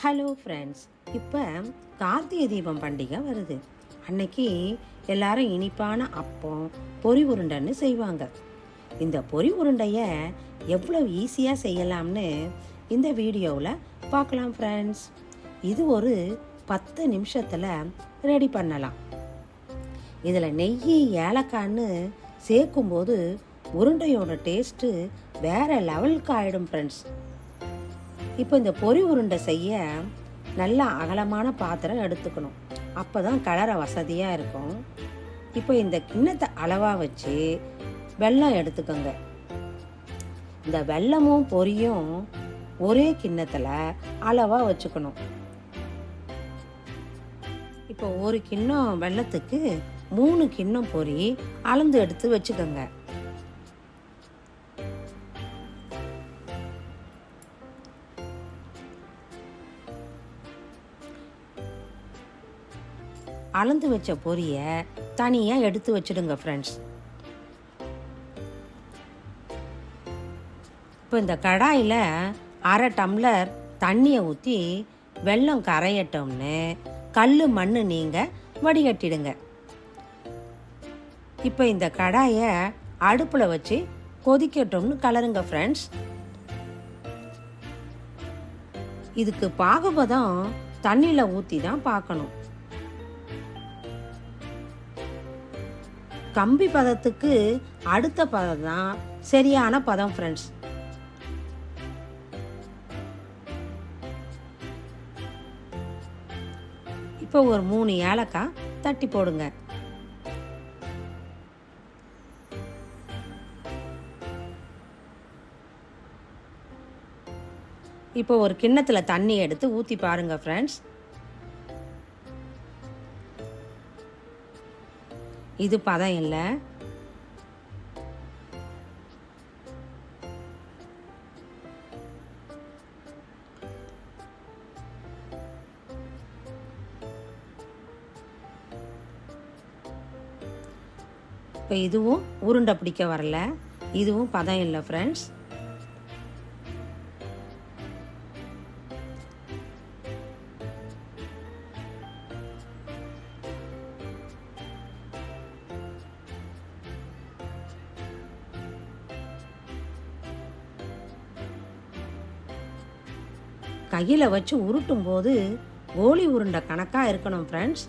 Hello friends இப்போ கார்த்திகை தீபம் பண்டிகை வருது. அன்னைக்கு எல்லாரும் இனிப்பான அப்பம் பொரி உருண்டைன்னு செய்வாங்க. இந்த பொரி உருண்டையை எவ்வளோ ஈஸியாக செய்யலாம்னு இந்த வீடியோவில் பார்க்கலாம் ஃப்ரெண்ட்ஸ் இது ஒரு பத்து நிமிஷத்தில் ரெடி பண்ணலாம். இதில் நெய் ஏலக்காய்ன்னு சேர்க்கும்போது உருண்டையோட டேஸ்ட்டு வேறு லெவலுக்கு ஆகிடும் ஃப்ரெண்ட்ஸ் இப்போ இந்த பொரி உருண்டை செய்ய நல்லா அகலமான பாத்திரம் எடுத்துக்கணும். அப்போ தான் கலரை வசதியாக இருக்கும். இப்போ இந்த கிண்ணத்தை அளவாக வச்சு வெல்லம் எடுத்துக்கோங்க. இந்த வெல்லமும் பொரியும் ஒரே கிண்ணத்தில் அளவாக வச்சுக்கணும். இப்போ ஒரு கிண்ணம் வெல்லத்துக்கு மூணு கிண்ணம் பொரி அளந்து எடுத்து வச்சுக்கோங்க. அளந்து வச்ச பொரியை தனியாக எடுத்து வச்சிடுங்க ஃப்ரெண்ட்ஸ் இப்போ இந்த கடாயில் அரை டம்ளர் தண்ணியை ஊற்றி வெல்லம் கரையட்டோம்னு கல் மண் நீங்கள் வடிகட்டிடுங்க. இப்போ இந்த கடாயை அடுப்பில் வச்சு கொதிக்கட்டோம்னு கலருங்க ஃப்ரெண்ட்ஸ் இதுக்கு பாகுபதம் தண்ணியில் ஊற்றி தான் பார்க்கணும். கம்பி பதத்துக்கு அடுத்த பதம் தான் சரியான பதம் ஃப்ரெண்ட்ஸ் இப்போ ஒரு மூணு ஏலக்காய் தட்டி போடுங்க. இப்போ ஒரு கிண்ணத்தில் தண்ணி எடுத்து ஊற்றி பாருங்க ஃப்ரெண்ட்ஸ் இது பதம் இல்லை. இப்போ இதுவும் உருண்டை பிடிக்க வரல. இதுவும் பதம் இல்லை ஃப்ரெண்ட்ஸ் கையில் வச்சு உருட்டும் போது கோலி உருண்டை கணக்காக இருக்கணும் ஃப்ரெண்ட்ஸ்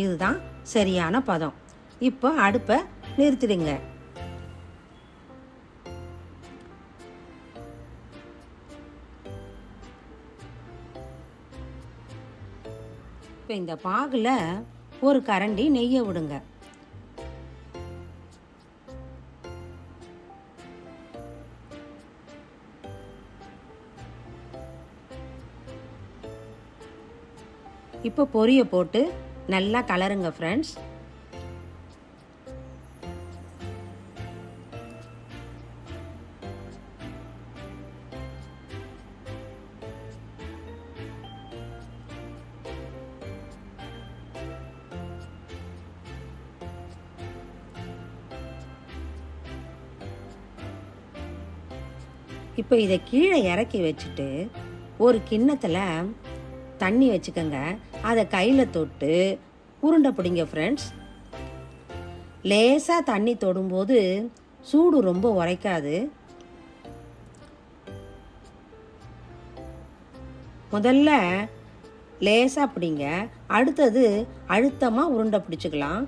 இதுதான் சரியான பதம். இப்போ அடுப்பை நிறுத்திடுங்க. இப்போ இந்த பாகில் ஒரு கரண்டி நெய்யை விடுங்க. இப்போ பொரிய போட்டு நல்லா கலருங்க ஃப்ரெண்ட்ஸ் இப்போ இதை கீழே இறக்கி வச்சுட்டு ஒரு கிண்ணத்தில் தண்ணி வச்சுக்கோங்க. அதை கையில் தொட்டு உருண்டை பிடிங்க ஃப்ரெண்ட்ஸ் லேசாக தண்ணி தொடும்போது சூடு ரொம்ப உரைக்காது. முதல்ல லேசாக பிடிங்க. அடுத்தது அழுத்தமாக உருண்டை பிடிச்சிக்கலாம்.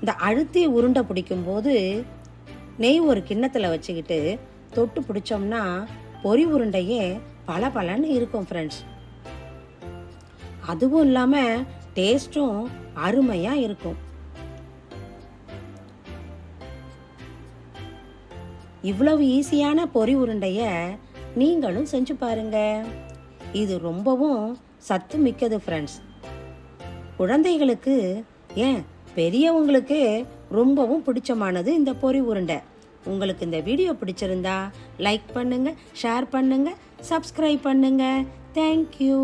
இந்த அழுத்தி உருண்டை பிடிக்கும்போது நெய் ஒரு கிண்ணத்தில் வச்சுக்கிட்டு தொட்டு பிடிச்சோம்னா பொரி உருண்டையே பல பலன்னு இருக்கும் ஃப்ரெண்ட்ஸ் அதுவும் இல்லாமல் டேஸ்ட்டும் அருமையாக இருக்கும். இவ்வளவு ஈஸியான பொரி உருண்டையை நீங்களும் செஞ்சு பாருங்க. இது ரொம்பவும் சத்து மிக்கது ஃப்ரெண்ட்ஸ் குழந்தைகளுக்கு ஏன் பெரியவங்களுக்கு ரொம்பவும் பிடிச்சமானது இந்த பொரி உருண்டை. உங்களுக்கு இந்த வீடியோ பிடிச்சிருந்தா லைக் பண்ணுங்கள் ஷேர் பண்ணுங்கள் சப்ஸ்கிரைப் பண்ணுங்கள் தேங்க்யூ